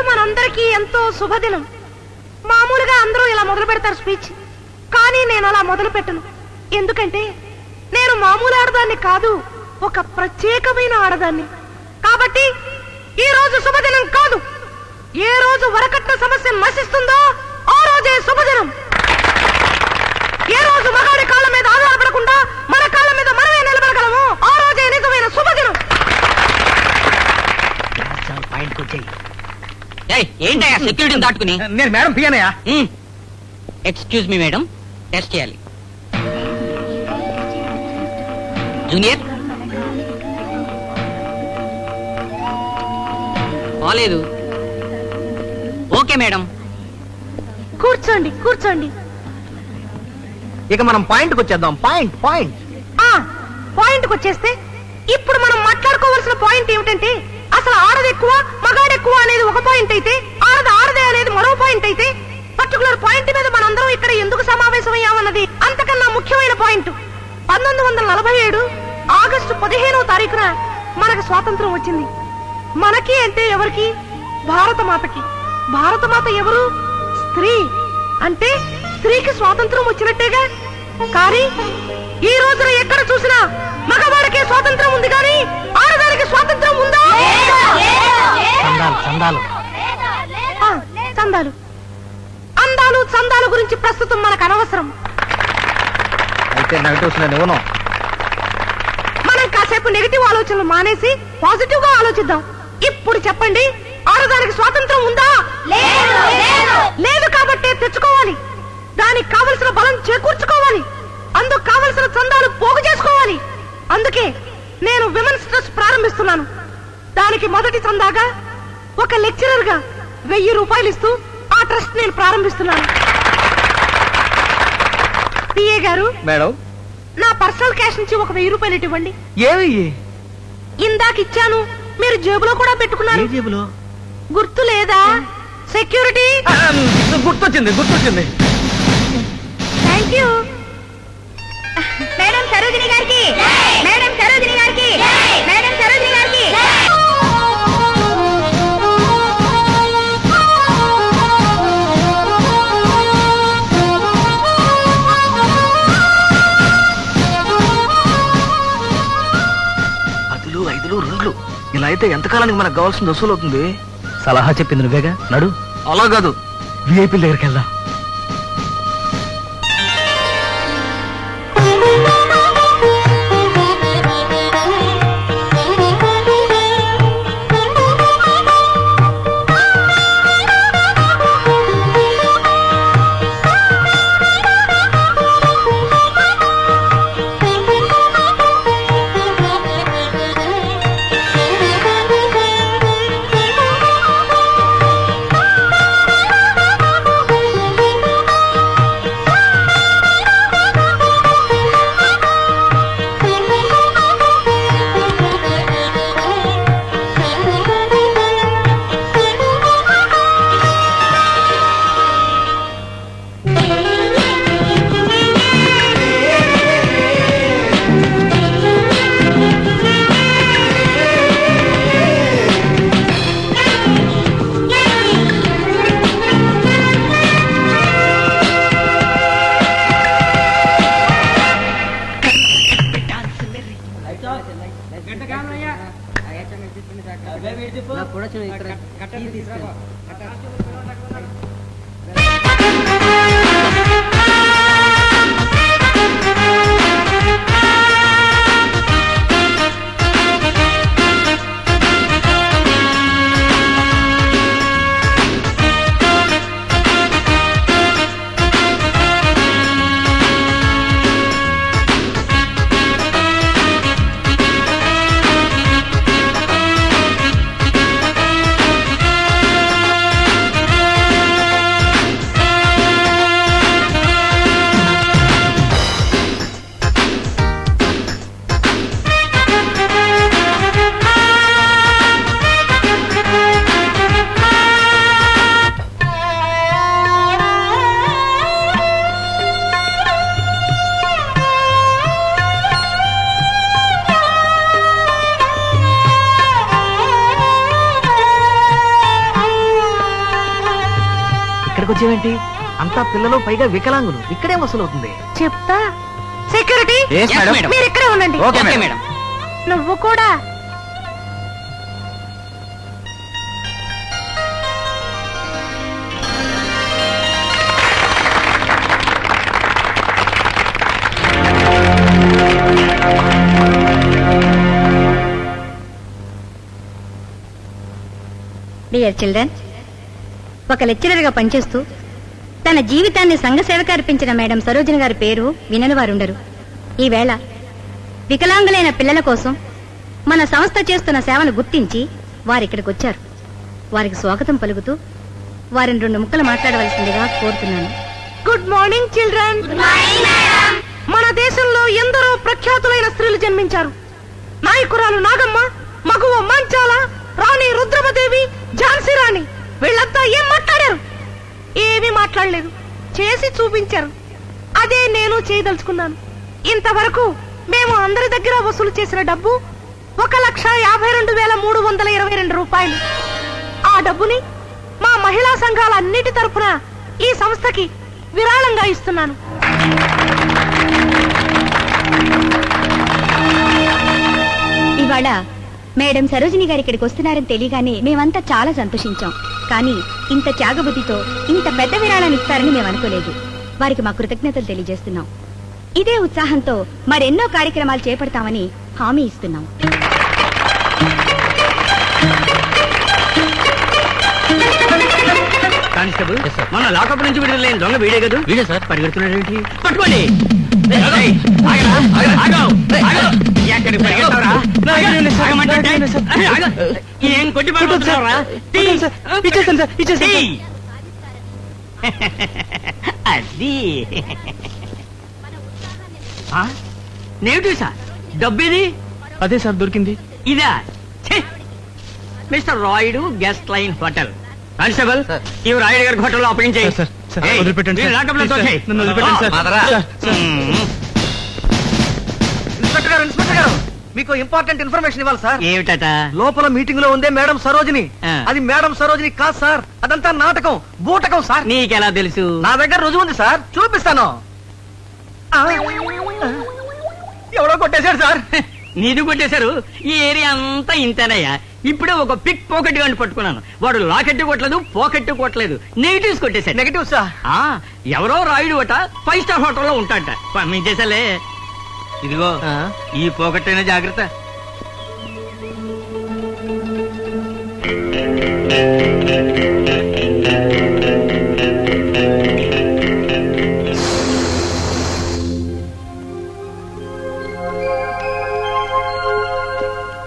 అందరికీ ఎంతో శుభదినం. మామూలుగా అందరూ ఇలా మొదలు పెడతారు స్పీచ్. కానీ నేను అలా మొదలు పెట్టను. ఎందుకంటే నేను మామూలు ఆడదాన్ని కాదు ఒక ప్రత్యేకమైన ఆడదాన్ని. కాబట్టి ఈ రోజు శుభదినం కాదు. ఏ రోజు వరకట్న సమస్య నశిస్తుందో ఆ రోజే శుభదినం ఏ రోజు మగాడి కాళ్ళ మీద ఆధారపడకుండా మన కాళ్ళ మీద మనమే నిలబడగలము ఆ రోజే నిజమైన శుభదినం పాయింట్కి వచ్చాయి ఏయ్, ఏంటయ్యా సెక్యూరిటీని దాటుకుని. నేను మేడం పియనయా ఎక్స్క్యూజ్ మీ మేడం. టెస్ట్ చేయాలి. జూనియర్. బాలేదు. Okay madam. కూర్చోండి కూర్చోండి. ఇక మనం పాయింట్కి వచ్చేద్దాం. Point point. ఆ పాయింట్ వచ్చేస్తే ఇప్పుడు మనం మాట్లాడుకోవాల్సిన పాయింట్ ఏమిటంటే అసలు ఆడది ఎక్కువ మగాడు ఎక్కువ అనేది ఒక పాయింట్ అయితే ఆడది ఆడదే అనేది మరో పాయింట్ అయితే పర్టికులర్ పాయింట్ మీద మనందరం ఇక్కడ ఎందుకు సమావేశమయ్యామన్నది అంతకన్నా ముఖ్యమైన పాయింట్ పంతొమ్మిది వందల నలభై ఏడు ఆగస్టు పదిహేనవ తారీఖున మనకు స్వాతంత్రం వచ్చింది. మనకి అంటే ఎవరికి? భారతమాతకి. భారతమాత ఎవరు? స్త్రీ. అంటే స్త్రీకి స్వాతంత్రం వచ్చినట్టేగా? కానీ ఈ రోజున ఎక్కడ చూసినా మగవాడికే స్వాతంత్రం ఉంది కానీ ఆడదానికి స్వాతంత్రం ఉందా? చందాలు. చందాలు అందాలు చందాల గురించి ప్రస్తుతం మనకు అనవసరం. అయితే నెగటివ్స్ నేను ఇవ్వను. మనం కాసేపు నెగిటివ్ ఆలోచనలు మానేసి పాజిటివ్గా ఆలోచిద్దాం. ఇప్పుడు చెప్పండి ఆడదానికి స్వాతంత్రం ఉందా? లేదు కాబట్టే తెచ్చుకోవాలి. దానికి కావలసిన బలం చేకూర్చుకోవాలి. అందుకు కావలసిన చందాలు పోగు చేసుకోవాలి. అందుకే నేను విమెన్స్ ట్రస్ట్ ప్రారంభిస్తున్నాను. దానికి మొదటి చందాగా ఒక లెక్చరర్గా వెయ్యి రూపాయలు ఇస్తూ ప్రారంభిస్తున్నాను. పిఏ గారు మేడం. నా పర్సనల్ క్యాష్ నుంచి ఒక వెయ్యి రూపాయలు ఇటు ఇవ్వండి. ఏమి ఇందాక ఇచ్చాను మీరు జేబులో కూడా పెట్టుకున్నారు. జేబులో? గుర్తు లేదా? సెక్యూరిటీ? గుర్తొచ్చింది గుర్తొచ్చింది. ఇలా అయితే ఎంతకాలానికి మనకు కావాల్సిన వసూలు అవుతుంది సలహా చెప్పింది నువ్వేగా? నడు. అలా కాదు. విఐపీ దగ్గరికి వెళ్దాం. ఇక్కడికి వచ్చేవేంటి అంతా పిల్లలు పైగా వికలాంగులు. ఇక్కడే వసూలు అవుతుంది చెప్తా? Security Yes, madam. మీరు ఇక్కడే ఉండండి. ఓకే మేడం నువ్వు కూడా. డియర్ చిల్డ్రన్ ఒక లెక్చరర్గా పనిచేస్తూ తన జీవితాన్ని సంఘ సేవకు అర్పించిన మేడం సరోజిని గారి పేరు వినని వారుండరు. ఈవేళ వికలాంగులైన పిల్లల కోసం మన సంస్థ చేస్తున్న సేవను గుర్తించి వారిక్కడికి వచ్చారు. వారికి స్వాగతం పలుకుతూ వారిని రెండు ముక్కలు మాట్లాడవలసిందిగా కోరుతున్నాను. గుడ్ మార్నింగ్ చిల్డ్రన్ మన దేశంలో ఎందరో ప్రఖ్యాతులైన స్త్రీలు జన్మించారు. నాయకురాలు నాగమ్మ మగువ మంచాల రాణి రుద్రమదేవి ఝాన్సీ రాణి. వీళ్ళంతా ఏం మాట్లాడారు? ఏమీ మాట్లాడలేదు. చేసి చూపించారు. అదే నేను చేయదలుచుకున్నాను. ఇంతవరకు మేము అందరి దగ్గర వసూలు చేసిన డబ్బు ఒక లక్ష యాభై రెండు వేల మూడు వందల ఇరవై రెండు రూపాయలు. ఆ డబ్బుని మా మహిళా సంఘాల అన్నిటి తరఫున ఈ సంస్థకి విరాళంగా ఇస్తున్నాను. ఇవాళ మేడం సరోజిని గారు ఇక్కడికి వస్తున్నారని తెలియగానే మేమంతా చాలా సంతోషించాం. కానీ ఇంత త్యాగబుద్ధితో ఇంత పెద్ద విరాళాన్ని ఇస్తారని మేము అనుకోలేదు. వారికి మా కృతజ్ఞతలు తెలియజేస్తున్నాం. ఇదే ఉత్సాహంతో మరెన్నో కార్యక్రమాలు చేపడతామని హామీ ఇస్తున్నాం. కానిస్టేబుల్ మన లాకప్ నుంచి విడుదలైన దొంగ వీడే కదా వీడే సార్ పరిగెడుతున్నాడు ఏంటి పట్టుకోండి. ఏం కొట్టి? తీ. తీ. అది? నేటివ్ సార్ డబ్బేది అదే సార్ దొరికింది ఇదా! Mister Rayudu guest line hotel constable sir. ఇవి రాయుడు గారి అప్పగించేయి. వదిలిపెట్టండి, సార్. మ్మ్. ఇన్స్పెక్టర్ గారు ఇన్స్పెక్టర్ గారు మీకు ఇంపార్టెంట్ ఇన్ఫర్మేషన్ ఇవ్వాలి సార్. ఏమిటట? లోపల మీటింగ్లో ఉందే మేడం సరోజిని. అది మేడం సరోజిని కాదు సార్. అదంతా నాటకం బూటకం సార్. నీకెలా తెలుసు? నా దగ్గర రుజువు ఉంది సార్. చూపిస్తాను. ఎవడో కొట్టేశాడు సార్. నీది కొట్టేశారు. ఈ ఏరియా అంతా ఇంతేనయ్యా. ఇప్పుడే ఒక పిక్ పోకెట్ గాని పట్టుకున్నాను. వాడు లాకెట్ కొట్టలేదు పోకెట్ కొట్టలేదు. నెగిటివ్స్ కొట్టేశాడు. నెగటివ్ సార్ ఆ ఎవరో రాయుడు అట ఫైవ్ స్టార్ హోటల్లో ఉంటాడట. పంపించేసలే ఇదిగో ఆ? ఈ పోకెట్ అయినా జాగ్రత్త.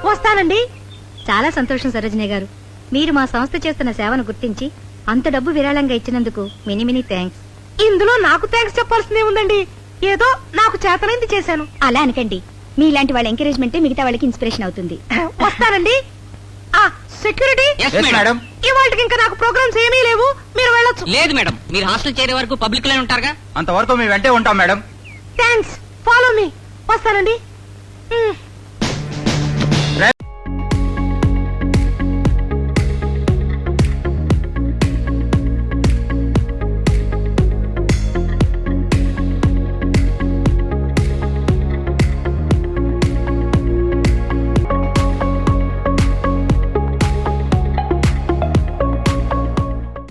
వస్తానండి. చాలా సంతోషం సరోజిని గారు. మీరు మా సంస్థ చేస్తున్న సేవను గుర్తించి అంత డబ్బు విరాళంగా ఇచ్చినందుకు మినీ మినీ థ్యాంక్స్. ఇందులో నాకు థ్యాంక్స్ చెప్పాల్సిందే ఉందండి. ఏదో నాకు చేతనైంది చేశాను. అలా అనకండి. మీలాంటి వాళ్ళ ఎంకరేజ్మెంటే మిగతా వాళ్ళకి ఇన్స్పిరేషన్ అవుతుంది. వస్తానండి. ఆ సెక్యూరిటీ మేడం. ఇవాళకి ఇంకా నాకు ప్రోగ్రామ్స్ ఏమీ లేవు. మీరు వెళ్ళొచ్చు. లేదు మేడం. మీరు హాస్టల్ చేరే వరకు పబ్లిక్ లైన్ ఉంటారుగా? అంతవరకు మీ వెంటే ఉంటాం మేడం. థ్యాంక్స్ ఫాలో మీ వస్తానండి.